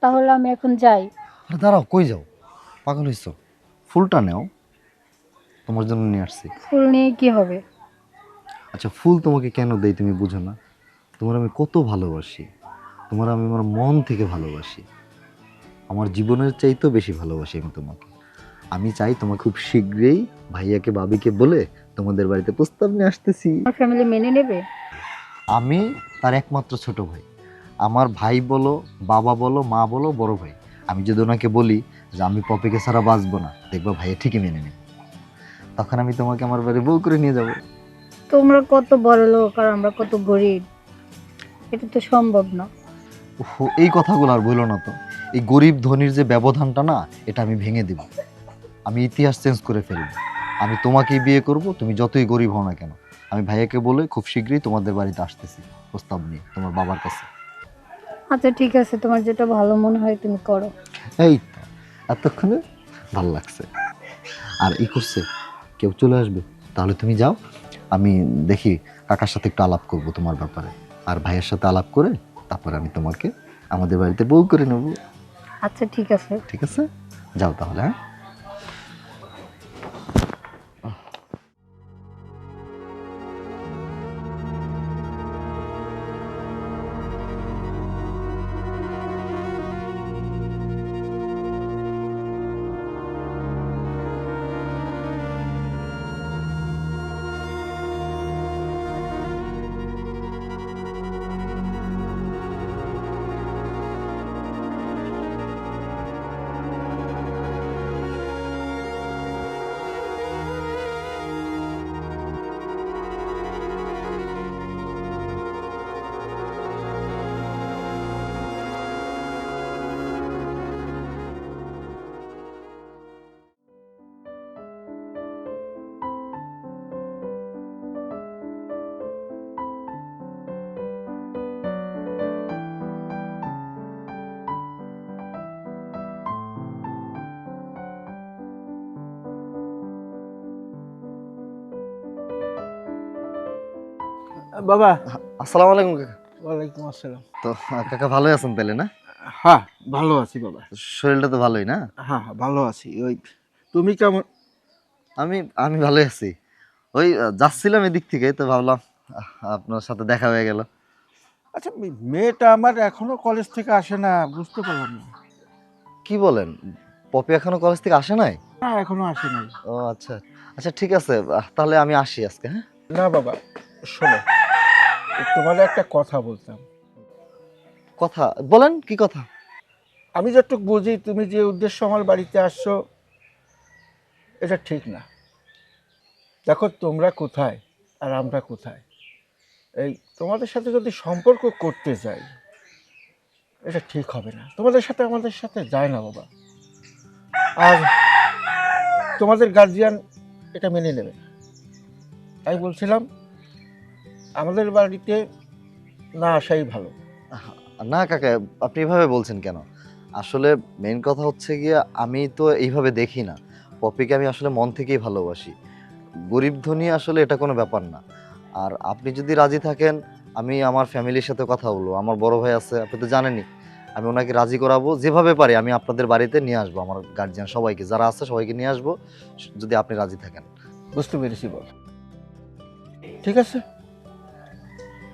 তাহলে আমি এখন যাই। আরে দাঁড়াও কই যাও? পাগল হইছ। ফুলটা নেও। তোমার জন্য নিয়ে আসছি। ফুল নিয়ে কি হবে? আচ্ছা ফুল তোমাকে কেন দেই তুমি বুঝো না? তোমার আমি কত ভালোবাসি। তোমার আমি আমার মন থেকে ভালোবাসি। আমার জীবনের চাইতেও বেশি ভালোবাসি আমি তোমাকে। আমি চাই তোমার খুব শীঘ্রই ভাইয়াকে বাবিকে বলে তোমাদের বাড়িতে প্রস্তাব নিয়ে আসতেছি। আমার ফ্যামিলি মেনে নেবে? আমি তার একমাত্র ছোট ভাই। আমার ভাই বলো বাবা বলো মা বলো বড় ভাই। আমি যদি ওনাকে বলি যে আমি পপিকে ছাড়া বাঁচবো না দেখব ভাইয়া ঠিকই মেনে নেবে। তখন আমি তোমাকে আমার বাড়ি বউ করে নিয়ে যাব। তোমরা কত বড় লোক আর আমরা কত গরিব। এটা তো সম্ভব না। উফ, এই কথাগুলো আর বলো না তো। এই গরিব ধনির যে ব্যবধানটা না এটা আমি ভেঙে দেব। আমি ইতিহাস চেঞ্জ করে ফেলব। আমি তোমাকেই বিয়ে করব তুমি যতই গরিব হও না কেন। আমি ভাইয়াকে বলে খুব শীঘ্রই তোমাদের বাড়িতে আসতেছি প্রস্তাব নিয়ে তোমার বাবার কাছে। আচ্ছা ঠিক আছে তোমার যেটা ভালো মনে হয় তুমি করো। এই তো এতক্ষণে ভালো লাগছে। আর ই করছে কেউ চলে আসবে তাহলে তুমি যাও আমি দেখি কাকার সাথে একটু আলাপ করব তোমার ব্যাপারে। আর ভাইয়ের সাথে আলাপ করে তারপরে আমি তোমাকে আমাদের বাড়িতে বউ করে নেব। আচ্ছা ঠিক আছে। ঠিক আছে? যাও তাহলে হ্যাঁ? বাবা। আসসালামু আলাইকুম কাকা। ওয়ালাইকুম আসসালাম। তো কাকা ভালোই আছেন তাহলে না? হ্যাঁ ভালো আছি বাবা। শরীরটা তো ভালোই না? হ্যাঁ হ্যাঁ, ভালো আছি। ওই তুমি কেমন? আমি আমি ভালোই আছি। ওই যাচ্ছিলাম এদিক থেকে তো ভাবলাম আপনার সাথে দেখা হয়ে গেল। আচ্ছা মেয়েটা আমার এখনও কলেজ থেকে আসে না বুঝতে পারলাম না। কি বলেন? পপি এখনও কলেজ থেকে আসে নাই? না এখনও আসে নাই। ও আচ্ছা। আচ্ছা ঠিক আছে তাহলে আমি আসি আজকে হ্যাঁ? না বাবা শোনো। তোমার একটা কথা বলতাম। কথা? বলেন কি কথা? আমি যতটুকু বুঝি তুমি যে উদ্দেশ্য আমার বাড়িতে আসছো এটা ঠিক না। দেখো তোমরা কোথায় আর আমরা কোথায়? এই তোমাদের সাথে যদি সম্পর্ক করতে যাই এটা ঠিক হবে না। তোমাদের সাথে আমাদের সাথে যায় না বাবা। আর তোমাদের গার্জিয়ান এটা মেনে নেবে না। তাই বলছিলাম আমাদের বাড়িতে না আসাই ভালো। না কাকা আপনি এভাবে বলছেন কেন? আসলে মেন কথা হচ্ছে গিয়ে আমি তো এইভাবে দেখি না। পপিকে আমি আসলে মন থেকেই ভালোবাসি। গরিব ধনী আসলে এটা কোনো ব্যাপার না। আর আপনি যদি রাজি থাকেন আমি আমার ফ্যামিলির সাথে কথা বলব। আমার বড় ভাই আছে আপনি তো জানেনই। আমি ওনাকে রাজি করাবো যেভাবে পারি আমি আপনাদের বাড়িতে নিয়ে আসব আমার গার্জিয়ান সবাইকে। যারা আছে সবাইকে নিয়ে আসব যদি আপনি রাজি থাকেন। বুঝতে পেরেছি বল। ঠিক আছে?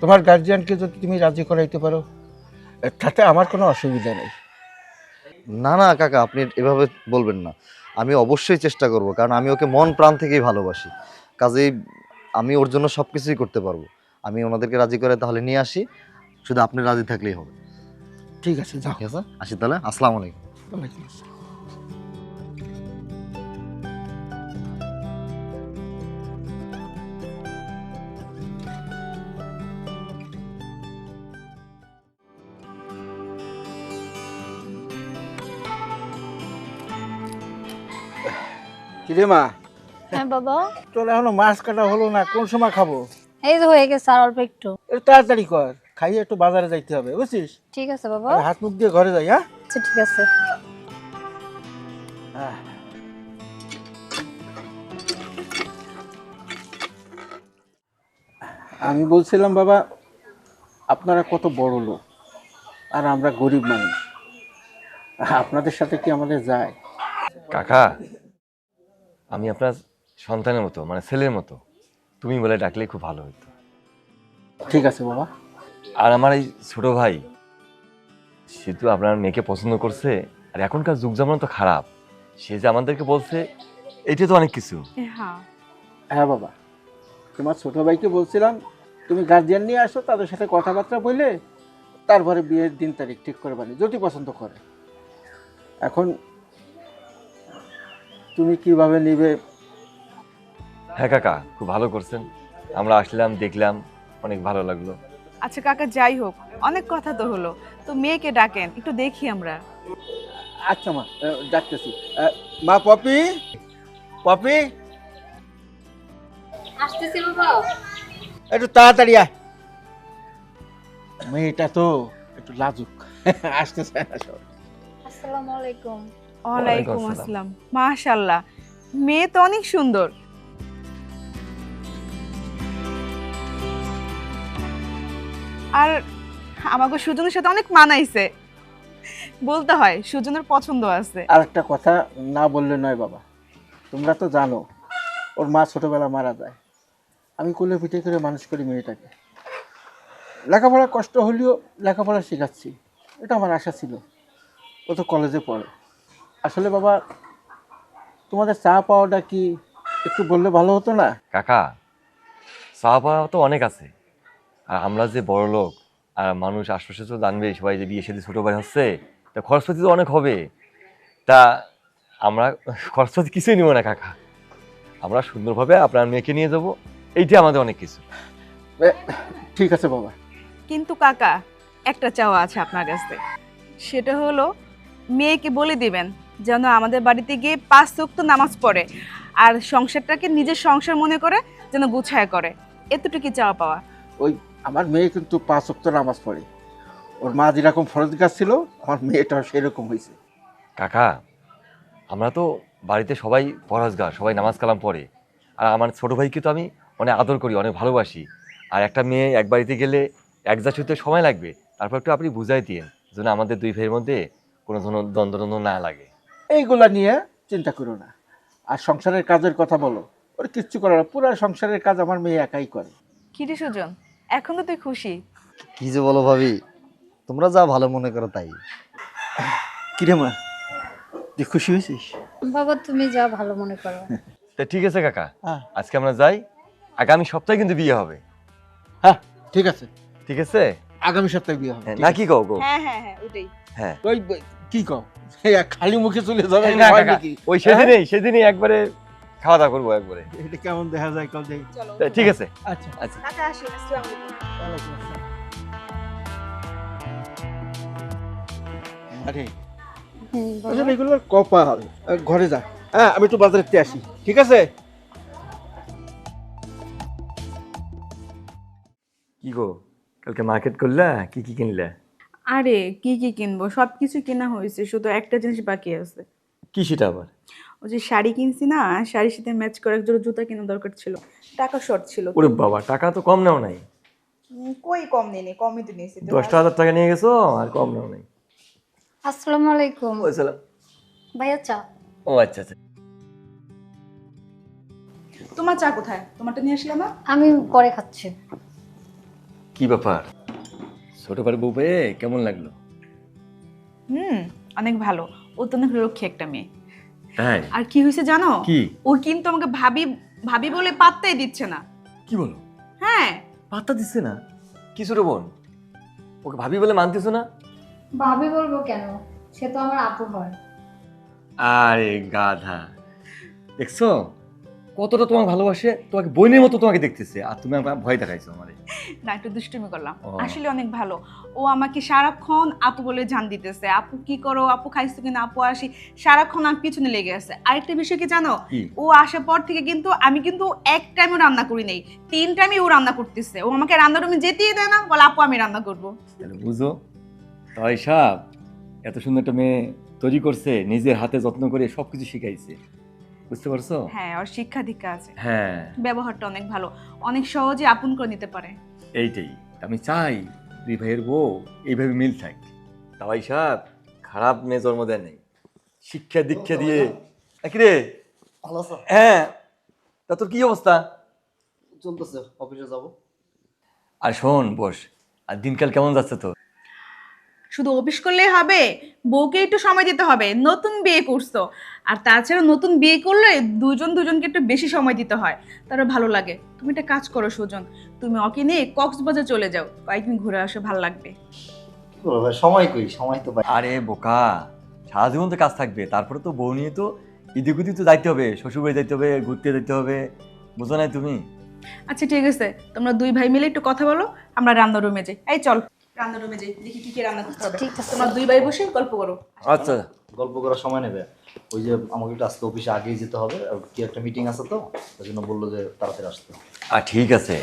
তোমার গার্জিয়ানকে যদি তুমি রাজি করাইতে পারো তাতে আমার কোনো অসুবিধা নেই। না না কাকা আপনি এভাবে বলবেন না। আমি অবশ্যই চেষ্টা করব কারণ আমি ওকে মন প্রাণ থেকেই ভালোবাসি। কাজেই আমি ওর জন্য সব কিছুই করতে পারব। আমি ওনাদেরকে রাজি করে তাহলে নিয়ে আসি শুধু আপনি রাজি থাকলেই হবে। ঠিক আছে যাও। আসি তাহলে? আসসালামু আলাইকুম। ওয়ালাইকুম আসসালাম। কিরে মা। হ্যাঁ বাবা। তোর এখনও মাছ কাটা হলো না কোন সময় খাব? এই তো হয়ে গেছে আর অল্প একটু। একটু তাড়াতাড়ি কর খাইয়ে একটু বাজারে যাইতে হবে বুঝছিস? ঠিক আছে বাবা। আমি হাত মুখ দিয়ে ঘরে যাই হ্যাঁ? আচ্ছা ঠিক আছে। আহ। আমি বলছিলাম বাবা আপনারা কত বড় লোক আর আমরা গরিব মানুষ। আপনাদের সাথে কি আমাদের যায়? কাকা আমি আপনার সন্তানের মতো মানে ছেলের মতো। তুমি বলে ডাকলে খুব ভালো হতো ঠিক আছে বাবা। আর আমার এই ছোট ভাই সে তো আপনার মেয়েকে পছন্দ করছে আর এখনকার যুগ জামানো তো খারাপ। সে যে আমাদেরকে বলছে এটা তো অনেক কিছু। হ্যাঁ। হ্যাঁ বাবা তোমার ছোট ভাইকে বলছিলাম তুমি গার্জিয়ান নিয়ে আসো তাদের সাথে কথাবার্তা বলে তারপরে বিয়ের দিন তারিখ ঠিক করে বানি যদি পছন্দ করে। এখন তুমি কীভাবে নিবে? হ্যাঁ কাকা খুব ভালো করছেন। আমরা আসলাম দেখলাম অনেক ভালো লাগল। আচ্ছা কাকা যাই হোক অনেক কথা তো হলো। তো মেয়েকে ডাকেন একটু দেখি আমরা। আচ্ছা মা ডাকতেছি। মা পপি? পপি? আসতেছি বাবা। একটু তাড়াতাড়ি আয়। মেয়েটা তো একটু লাজুক। আসতে চায় আসসালামু আলাইকুম। ওয়ালাইকুম আসসালাম। মাশাল্লাহ মেয়ে তো অনেক সুন্দর। আর আমাকে সুজনের সাথে অনেক মানাইছে। বলতে হয় সুজনের পছন্দ আছে। আর একটা কথা না বললে নয় বাবা। তোমরা তো জানো ওর মা ছোটবেলা মারা যায়। আমি কোলে পিঠে করে মানুষ করি মেয়েটাকে। লেখাপড়া কষ্ট হলেও লেখাপড়া শেখাচ্ছি। এটা আমার আশা ছিল। ও তো কলেজে পড়ে। আসলে বাবা তোমাদের চা পাওয়াটা কি একটু বললে ভালো হতো না? কাকা চা পাওয়া তো অনেক আছে। আর আমরা যে বড় লোক আর মানুষ আশপাশে তো জানবে সবাই যে বিয়ে সাথে ছোটো ভাই হচ্ছে তা খরচপাতি তো অনেক হবে। তা আমরা খরচপাতি কিছুই নিব না কাকা। আমরা সুন্দরভাবে আপনার মেয়েকে নিয়ে যাব এইটা আমাদের অনেক কিছু। ঠিক আছে বাবা। কিন্তু কাকা একটা চাওয়া আছে আপনার কাছে। সেটা হলো মেয়েকে বলে দিবেন যেন আমাদের বাড়িতে গিয়ে পাঁচ ওয়াক্ত নামাজ পড়ে আর সংসারটাকে নিজের সংসার মনে করে যেন গুছায় করে। এতটুকু চাওয়া পাওয়া। ওই আমার মেয়ে কিন্তু পাঁচ অক্ত নামাজ পড়ে। ওর মা যেরকম ফরজ গাছ ছিল আমার মেয়েটাও সেরকম হয়েছে। কাকা আমরা তো বাড়িতে সবাই পরহজগার সবাই নামাজ কালাম পড়ে। আর আমার ছোট ভাইকে তো আমি অনেক আদর করি অনেক ভালোবাসি। আর একটা মেয়ে এক বাড়িতে গেলে এক যা হতে সময় লাগবে। তারপর একটু আপনি বুঝাই দিন যেন আমাদের দুই ভাইয়ের মধ্যে কোনো ধরনের দ্বন্দ্ব দ্বন্দ্ব না লাগে। এইগুলা নিয়ে চিন্তা করো না। আর সংসারের কাজের কথা বলো। ওর কিচ্ছু করে না। পুরো সংসারের কাজ আমার মেয়ে একাই করে। কিরে সুজন? এখন তো তুই খুশি। কি যে বলো ভাবি তোমরা যা ভালো মনে করো তাই। কিরে মা? তুই খুশি হয়েছিস? বাবা তুমি যা ভালো মনে করো। তা ঠিক আছে কাকা। হ্যাঁ। আজকে আমরা যাই। আগামী সপ্তাহে কিন্তু বিয়ে হবে। হ্যাঁ ঠিক আছে। ঠিক আছে? আগামী সপ্তাহে বিয়ে হবে। হ্যাঁ, ঠিক না আছে। কি কও গো? হ্যাঁ হ্যাঁ হ্যাঁ ওটাই হ্যাঁ। ওই ব- কি কও? খালি মুখে চলে যাবে হয় ওই সেদিনই সেদিনই একবারে খাওয়া দাওয়া করব একবারে। এটা কেমন দেখা যায় কাল দেখি। চলো। ঠিক আছে। আচ্ছা। আচ্ছা। আরে বাবা। কপাল। ঘরে যা। হ্যাঁ আমি একটু বাজারে আসি। ঠিক আছে? কি গো? কালকে মার্কেট করলা? কি কি কিনলা? আরে কি কি কিনবো? সব কিছু কেনা হয়েছে শুধু একটা জিনিস বাকি আছে। কি সেটা আবার? ওই যে শাড়ি কিনছি না শাড়ির সাথে ম্যাচ করে এক জোড়া জুতা কেনা দরকার ছিল। টাকা শর্ট ছিল। ওরে বাবা টাকা তো কম নেও নাই। উম, কই কম নেই কমই তো নিয়েছি। তো। দশটা হাজার টাকা নিয়ে গেছো আর কম নেও নাই। আসসালামু আলাইকুম। বলছিলাম ভাইয়া চা। ও আচ্ছা আচ্ছা। তোমার চা কোথায়? তোমারটা নিয়ে আসলে না আমি পরে খাচ্ছি। কি ব্যাপার? ছোট পারে বউ পেয়ে কেমন লাগল? হুম অনেক ভালো। ও তো অনেক লক্ষ্মী একটা মেয়ে। তাই? আর কি হয়েছে জানো? কি? ও কিন্তু আমাকে ভাবি ভাবি বলে পাত্তাই দিচ্ছে না। কি বলো? হ্যাঁ। পাত্তা দিচ্ছে না? কি ছোট বোন? ওকে ভাবি বলে মানতেছো না? ভাবি বলব কেন? সে তো আমার আপু হয়। আরে গাধা। দেখছ? কতটা তোমাকে ভালোবাসে? তোমাকে বোনের মতো তোমাকে দেখতেছে। আর তুমি আমাকে ভয় দেখাইছো আমারে। না একটু দুষ্টুমি করলাম। আসলে অনেক ভালো। ও আমাকে সারাক্ষণ আপু বলে জান দিতেছে। আপু কি করো? আপু খাইছো কিনা? আপু আসি। সারাক্ষণ আমার পিছনে লেগে আছে। আরেকটা বিষয় কি জানো? ও আসার পর থেকে কিন্তু আমি কিন্তু এক টাইমও রান্না করি নাই। তিন টাইমই ও রান্না করতেছে। ও আমাকে রান্না রুমে যেতেই দেয় না। বলে আপু আমি রান্না করব। বুঝো তাই সাপ এত সুন্দর একটা মেয়ে তৈরি করছে নিজের হাতে যত্ন করে সবকিছু শিখাইছে। বুঝতে পারছ? হ্যাঁ ওর শিক্ষা দীক্ষা আছে। হ্যাঁ। ব্যবহারটা অনেক ভালো। অনেক সহজে আপন করে নিতে পারে। এইটাই। আমি চাই দুই ভাইয়ের বউ এইভাবে মিল থাক। তাই সাহেব খারাপ মেয়ে জন্ম দেয় নাই। শিক্ষা দীক্ষা দিয়ে রে? ভালো আছো? হ্যাঁ। তা তোর কি অবস্থা? চলতেছে অফিসে যাব। আর শোন বস আর দিনকাল কেমন যাচ্ছে তো শুধু অফিস করলেই হবে বউকে একটু সময় দিতে হবে নতুন বিয়ে করছ। আর তাছাড়া নতুন বিয়ে করলে দুজন দুজনকে একটু বেশি সময় দিতে হয় তারা ভালো লাগে। তুমি একটা কাজ করো সুজন তুমি ওকে নিয়ে কক্সবাজার চলে যাও কয়েকদিন ঘুরে আসো ভালো লাগবে। কি বলব ভাই সময় কই সময় তো পাই। আরে বোকা সারা জীবন তো কাজ থাকবে তারপরে তো বউ নিয়ে তো ইদিক উদিক তো যাইতে হবে শ্বশুরবাড়ি যাইতে হবে ঘুরতে যেতে হবে বুঝো নাই তুমি? আচ্ছা ঠিক আছে তোমরা দুই ভাই মিলে একটু কথা বলো আমরা রান্না রুমে যাই। এই চল। রান্না রুমে যাই দেখি কি কি রান্না করতে হবে। ঠিক আছে। তোমরা দুই ভাই বসে গল্প করো। আচ্ছা। গল্প করার সময় নেবে। ওই যে আমাকে একটু আজকে অফিসে আগেই যেতে হবে কি একটা মিটিং আছে তো ওই জন্য বলল যে তাড়াতাড়ি আসতে। আর ঠিক আছে।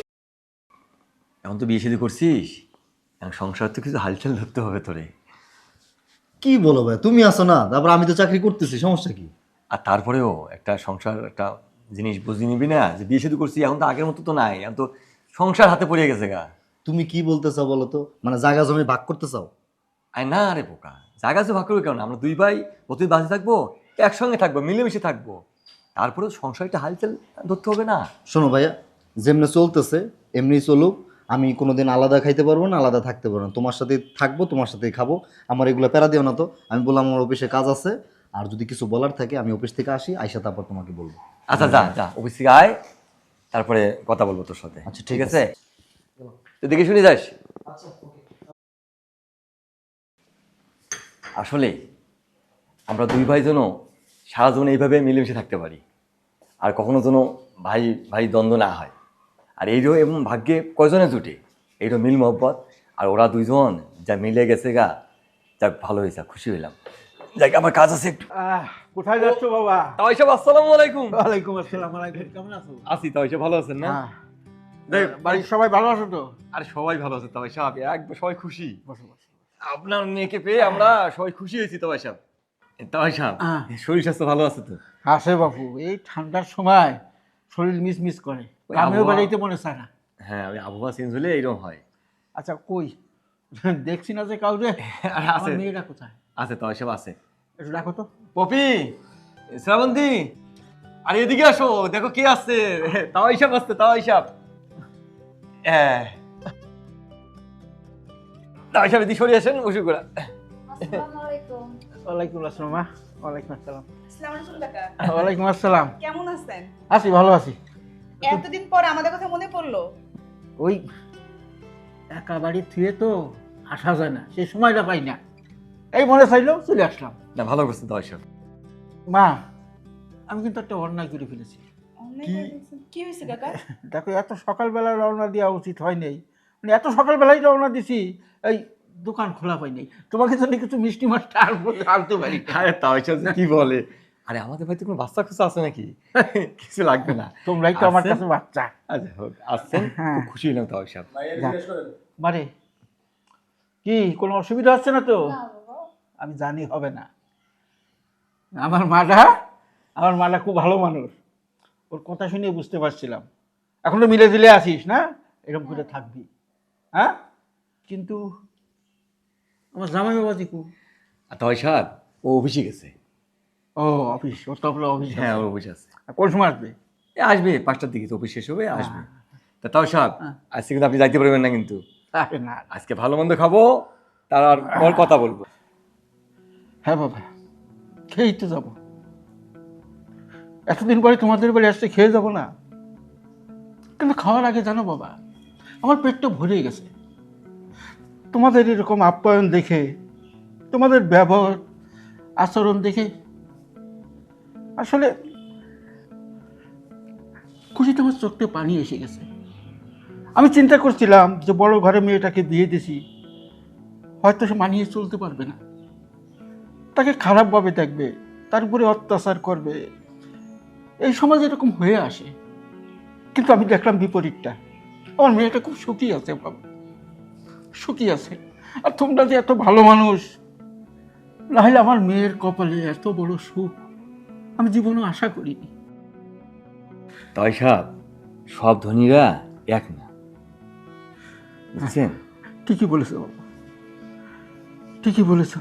এখন তো বিয়ে শাদী করছিস? এখন সংসার তো কিছু হালচাল ধরতে হবে তোরে। কি বলো ভাই তুমি আসো না তারপর আমি তো চাকরি করতেছি সমস্যা কি? আর তারপরেও একটা সংসার একটা জিনিস বুঝিয়ে নিবি না? যে বিয়ে শাদী করছি এখন তো আগের মতো তো নাই এখন তো সংসার হাতে পড়ে গেছে গা। তুমি কি বলতে চাও বলো তো? মানে জায়গা জমি ভাগ করতে চাও? আয় না রে বোকা। জায়গা যে ভাগ করবে কেন? আমরা দুই ভাই প্রতি বাসে থাকব একসঙ্গে থাকব মিলেমিশে থাকব। তারপরেও সংসারটা হালচাল ধরতে হবে না। শোনো ভাইয়া যেমনি চলতেছে এমনি চলুক। আমি কোনোদিন আলাদা খাইতে পারব না আলাদা থাকতে পারব না। তোমার সাথে থাকব তোমার সাথেই খাব। আমার এগুলো প্যারা দিও না তো। আমি বললাম আমার অফিসে কাজ আছে। আর যদি কিছু বলার থাকে আমি অফিস থেকে আসি আইসা তারপর তোমাকে বলব। আচ্ছা যা যা অফিস থেকে আয়। তারপরে কথা বলব তোর সাথে। আচ্ছা, ঠিক আছে। দেখে শুনে যাস? আসলে আমরা দুই ভাই যেন সারা জীবন এইভাবে মিলেমিশে থাকতে পারি আর কখনো যেন ভাই ভাই দ্বন্দ্ব না হয়। আর এইরও এবং ভাগ্যে কয়জনে জুটে? এইরও মিল মহব্বত আর ওরা দুইজন যা মিলে গেছে গা যাক ভালো হয়েছে খুশি হইলাম। যাক আমার কাজ আছে একটু। আহ, কোথায় যাচ্ছ বাবা? তাই সব আসসালামু আলাইকুম। ওয়ালাইকুম আসসালাম ওয়ালাইকুম কেমন আছো? আছি তাই সব ভালো আছেন না? হ্যাঁ। দেখ, বাড়ির সবাই ভালো আছো তো? আরে সবাই ভালো আছে তবে সাহেব একবার সবাই খুশি। আপনার মেয়েকে পেয়ে আমরা সবাই খুশি হয়েছি তবে সাহেব। তবে সাহেব শরীর স্বাস্থ্য ভালো আছে তো? আসে বাপু এই ঠান্ডার সময় শরীর মিস মিস করে আমিও বেড়াইতে মনে চায় না। হ্যাঁ ওই আবহাওয়া চেঞ্জ হলে এইরকম হয়। আচ্ছা কই? দেখছি না যে কাউরে। আর আছে। মেয়েরা কোথায়? আছে তবে সাহেব আছে। একটু রাখো তো। পপি শ্রাবন্তী আরে এদিকে আসো দেখো কে আসছে তাও হিসাব আসছে তাও হিসাব হ্যাঁ। হিসাব এদিকে সরে আসেন বসে করে। ওয়ালাইকুম আসসালাম মা। ওয়ালাইকুম আসসালাম। আসসালামু আলাইকুম কাকা। ওয়ালাইকুম আসসালাম। কেমন আছেন? আছি ভালো আছি। এতদিন পর আমাদের কথা মনে পড়ল। ওই একা বাড়ি থুয়ে তো আসা যায় না সেই সময়টা পাই না। এই মনে চাইলো চলে আসলাম। না ভালো করছে তাও হিসাব মা আমি কিন্তু একটা অন্যায় করে ফেলেছি। কি হয়েছে কাকা? দেখো এত সকালবেলা রওনা দেওয়া উচিত হয় নাই। মানে এত সকালবেলায় রওনা দিছি এই দোকান খোলা পাই নাই। তোমাকে জন্য কিছু মিষ্টি মাছটা আর আনতে পারি। তাও যে কি বলে? আরে আমাদের বাড়িতে কোনো বাচ্চা খুশি আছে নাকি? কিছু লাগবে না। তোমরাই তো আমার আছে? কাছে বাচ্চা। আচ্ছা হোক আসছেন হ্যাঁ। খুব খুশি হলাম তাও হিসাব মানে কি কোনো অসুবিধা হচ্ছে না তো? আমি জানি হবে না। আমার মাটা আমার মাটা খুব ভালো মানুষ। ওর কথা শুনে বুঝতে পারছিলাম। এখন তো মিলে দিলে আসিস না? এরকম করে থাকবি। হ্যাঁ? কিন্তু আমার জামাই বাবাজি কু আর তাও হিসাব ও অফিসে গেছে। ও অফিস ওর তো আপনার অফিস হ্যাঁ ও অফিসে আছে। কোন সময় আসবে? এ আসবে পাঁচটার দিকে তো অফিস শেষ হবে আসবে। তা তাও সাহেব হ্যাঁ। আজকে কিন্তু আপনি যাইতে পারবেন না কিন্তু। না আজকে ভালো মন্দ খাব তার আর পর কথা বলব। হ্যাঁ বাবা। খেয়েই তো যাব। এতদিন পরে তোমাদের বাড়ি আসতে খেয়ে যাব না। কিন্তু খাওয়ার আগে জানো বাবা আমার পেটটা ভরে গেছে। তোমাদের এরকম আপ্যায়ন দেখে, তোমাদের ব্যবহার, আচরণ দেখে, আসলে খুশিতে আমার চোখে পানি এসে গেছে। আমি চিন্তা করছিলাম যে বড় ঘরে মেয়েটাকে বিয়ে দিছি, হয়তো সে মানিয়ে চলতে পারবে না। তাকে খারাপভাবে দেখবে, তার উপরে অত্যাচার করবে। এই সমাজ এরকম হয়ে আসে। কিন্তু আমি দেখলাম বিপরীতটা। আমার মেয়েটা খুব সুখী আছে বাবা। সুখী আছে। আর তোমরা যে এত ভালো মানুষ নাহলে আমার মেয়ের কপালে এত বড় সুখ আমি জীবনে আশা করিনি। তাই সাহেব সব ধনীরা এক না। বুঝছেন? ঠিকই বলেছ বাবা। ঠিকই বলেছ।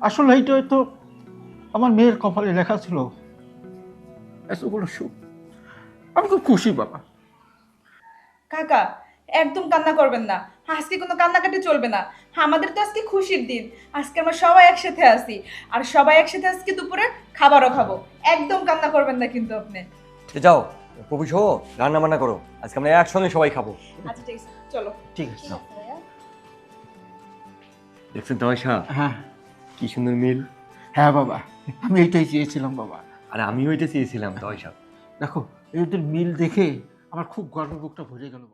আসলে এইটা হয়তো আমার মেয়ের কপালে লেখা ছিল এত বড় সুখ। আমি খুব খুশি বাবা। কাকা একদম কান্না করবেন না। আজকে কোনো কান্নাকাটি চলবে না। আমাদের তো আজকে খুশির দিন। আজকে আমরা সবাই একসাথে আসি আর সবাই একসাথে আজকে দুপুরে খাবারও খাব। একদম কান্না করবেন না কিন্তু আপনি। যাও সহ রান্না বান্না করো। আজকে আমরা একসঙ্গে সবাই খাব। আচ্ছা ঠিক আছে। চলো। ঠিক আছে দেখছেন তোমার হ্যাঁ। কি সুন্দর মিল। হ্যাঁ বাবা। আমি এইটাই চেয়েছিলাম বাবা। আর আমিও এটা চেয়েছিলাম সাহ। দেখো এই ওদের মিল দেখে আমার খুব গর্ব বুকটা ভরে গেল